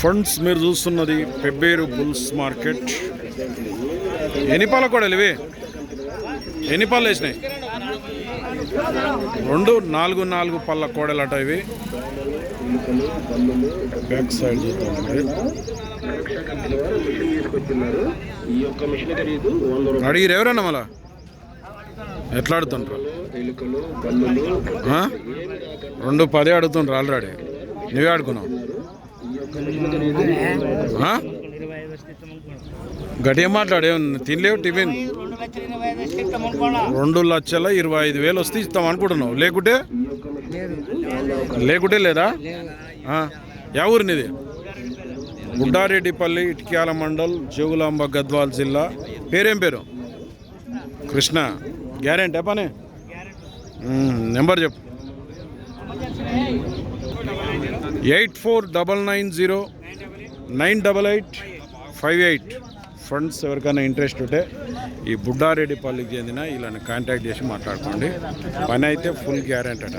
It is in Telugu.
ఫండ్స్ మీరు చూస్తున్నది పెబ్బేరు బుల్స్ మార్కెట్. ఎన్ని కూడా ఇవి? ఎన్ని వేసినాయి? రెండు నాలుగు నాలుగు పళ్ళ కోడలట ఇవి. బ్యాక్ సైడ్ చూద్దాం అడిగిరు ఎవరన్నా మళ్ళా? ఎట్లా అడుగుతుండ్రు రెండు పదే అడుగుతుండ్రు ఆల్రెడీ. నువ్వే ఆడుకున్నావు? గట్టిగా మాట్లాడే తినలేవు టిఫిన్. రెండు లక్షల ఇరవై ఐదు వేలు వస్తే ఇస్తాం అనుకుంటున్నావు. లేకుంటే? లేకుంటే లేదా? యా ఊరినిది గుడ్డారెడ్డిపల్లి ఇటిక్యాల మండల్ జోగులాంబ గద్వాల్ జిల్లా. పేరేం పేరు? కృష్ణ. గ్యారెంటీ పని? నెంబర్ చెప్పు. Eight four double nine zero nine double eight five eight. Funds ఎవరికైనా ఇంట్రెస్ట్ ఉంటే ఈ బుడ్డారెడ్డిపల్లికి చెందిన వీళ్ళని కాంటాక్ట్ చేసి మాట్లాడుకోండి. పని అయితే ఫుల్ గ్యారెంటీ అట.